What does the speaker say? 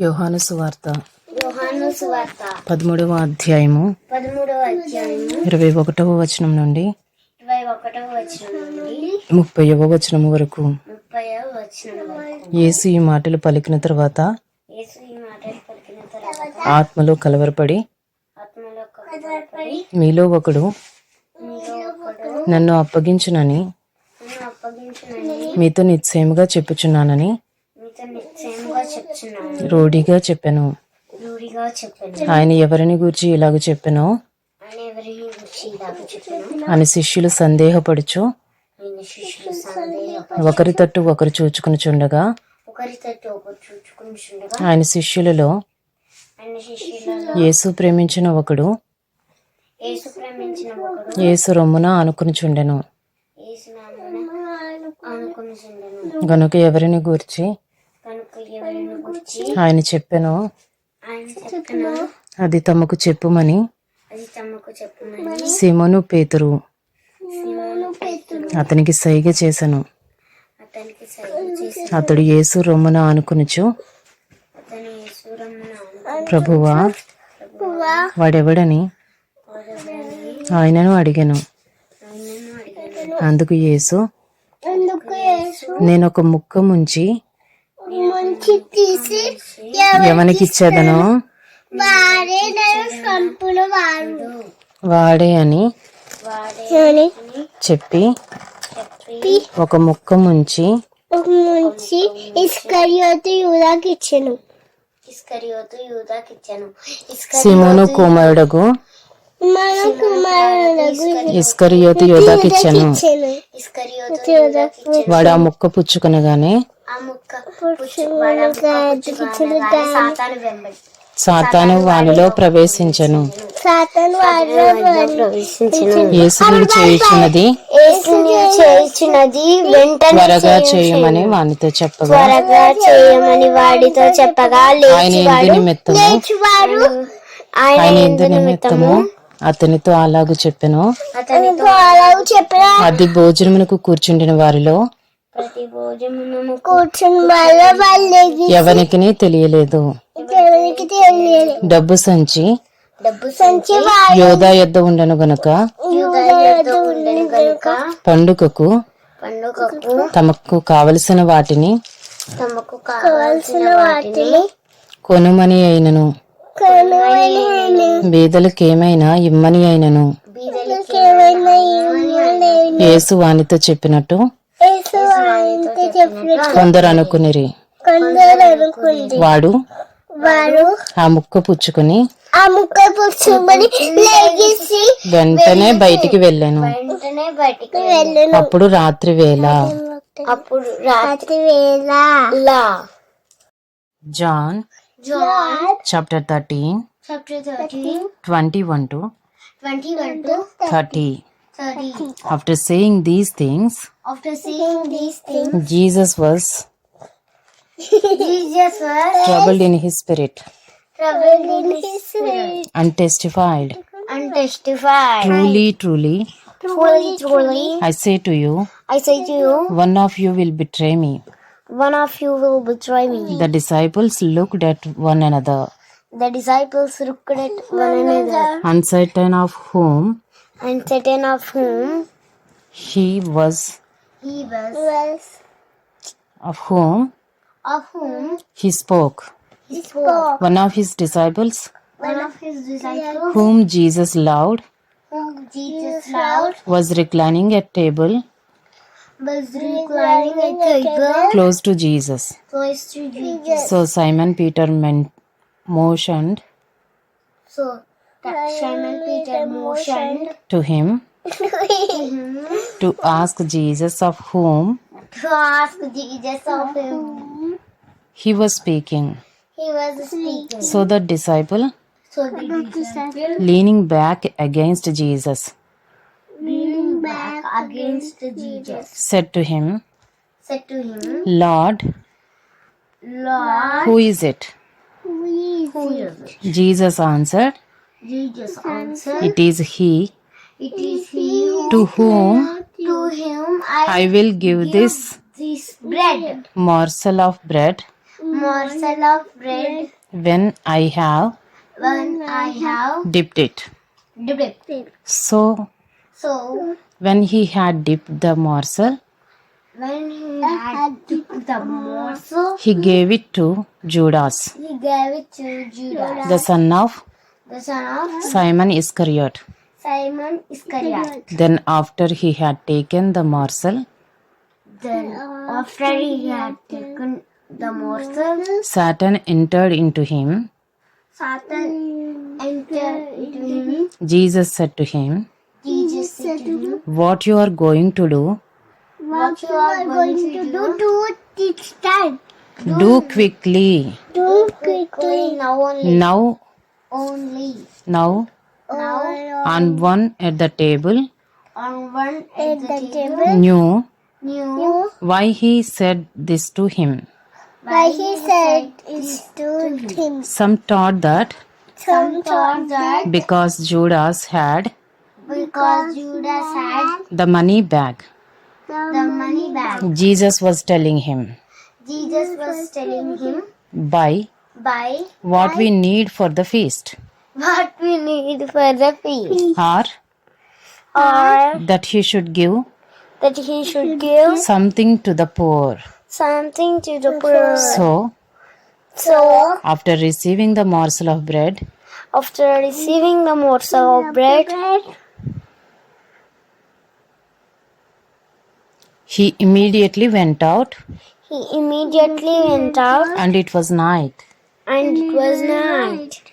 యోహాను సువార్త. పదమూడవ అధ్యాయము. ఇరవై ఒకటవ వచనం నుండి. ముప్పై వచనం వరకు. యేసు ఈ మాటలు పలికిన తర్వాత ఆత్మలో కలవరపడి మీలో ఒకడు నన్ను అప్పగించునని మీతో నిశ్చయముగా చెప్పుచున్నానని చెప్తున్నాను రూఢిగా చెప్పాను. రూఢిగా చెప్పాను. ఆయన ఎవరిని గూర్చి ఇలాగ చెప్పానో? ఆయన ఎవరిని గురించి ఇలాగ చెప్పాను? అని శిష్యులు సందేహపడుచు? ఒకరి తట్టు ఒకరు చూచుకుని చుండగా? ఆయన శిష్యులలో యేసు ప్రేమించిన ఒకడు యేసు రొమ్మున చుండెను. అనుకుని చెందను గనుక ఎవరిని గురించి ఆయన చెప్పాను. అది తమకు చెప్పుమని. సిమను పేతురు. అతనికి సైగ చేశాను. అతడు యేసు రొమ్మున అనుకునిచు ప్రభువా వాడెవడని? ఆయనను అడిగాను. అందుకు యేసు నేను ఒక ముక్క ముంచి ఎవనికి ఇచ్చేదను వాడే అని చెప్పి ఒక ముక్క ముంచి సిమోను కుమారుడకు ఇస్కరియోతు వాడు ఆ ముక్క పుచ్చుకునగానే సాతాను వానిలో ప్రవేశించను. సాతాను చేయుచున్నది యేసుని వెంటనే త్వరగా చేయమని వానితో చెప్పగా. త్వరగా చేయమని వాడితో చెప్పగా. ఆయన ఎందు నిమిత్తము. లేచివాడు. ఆయన ఆయన ఎందు నిమిత్తము. అతనితో అలాగు చెప్పెను. అతనితో అలాగూ చెప్పిన. అది భోజనమునకు కూర్చుండిన వారిలో తెలియలేదు. ఎవరికి తెలియదు డబ్బు సంచి డబ్బు సంచి యోధా యొద్ద ఉండను గనుక పండుగకు పండుగకు తమకు కావలసిన వాటిని తమకు కావాల్సిన వాటిని కొనుమని అయినను. బీదలకేమైనా ఇమ్మని అయినను. యేసు వానితో చెప్పినట్టు కొందరు అనుకునిరి వాడు వారు ఆ ముక్క పుచ్చుకొని ఆ ముక్క పుచ్చుమని లేగిసి వెంటనే బయటికి వెళ్ళాను. వెంటనే బయటికి వెళ్ళను. అప్పుడు రాత్రి వేళ. అప్పుడు రాత్రి వేళ. లా. John John chapter thirteen chapter thirteen twenty one to twenty one to thirty. 30. After saying these things, After saying these things, Jesus was Jesus was troubled in his spirit troubled in his spirit and testified, and testified. Truly, truly, Truly, truly, I say to you, I say to you, one of you will betray me. one of you will betray me. The disciples looked at one another, The disciples looked at one another, uncertain of whom and certain of whom? He was, he was. Of whom? Of whom? He spoke. he spoke. One of his disciples, one of his disciples. Whom Jesus loved, whom Jesus loved. was reclining at table. Was reclining at table. Close to Jesus. close to Jesus. So Simon Peter men- motioned. So that Simon Peter motioned to him to ask Jesus of whom to ask Jesus of whom he was speaking. He was speaking. So the disciple, So the disciple leaning back against Jesus, leaning back against Jesus said to him, said to him, Lord, Lord, who is it? who is it? Jesus answered, Jesus answered, It is he. It is he who to whom? To whom I I will give this this bread. morsel of bread. Morsel of bread. When I have when I have dipped it. dipped it. So, So when he had dipped the morsel, when he had dipped the morsel, he gave it to Judas, he gave it to Judas, the son of the son of Simon Iscariot. Simon Iscariot. Then, after he had taken the morsel, Then, after he had taken the morsel, Satan entered into him. Satan entered into him. Jesus said to him, Jesus said to him, What you are going to do, What you are going to do, do it this time. do quickly. Do quickly. Now only. Now, Only. now, Now. On one at the table, on one at the table. knew Knew why he said this to him. why he said is to him. Some thought that Some thought that because Judas had because Judas had the money bag, the money bag, Jesus was telling him, Jesus was telling him Buy buy what we need for the feast, what we need for the feast, or or that he should give that he should give something to the poor. something to the poor. So, So, after receiving the morsel of bread, after receiving the morsel of bread, he immediately went out, he immediately went out, and it was night. And it was night.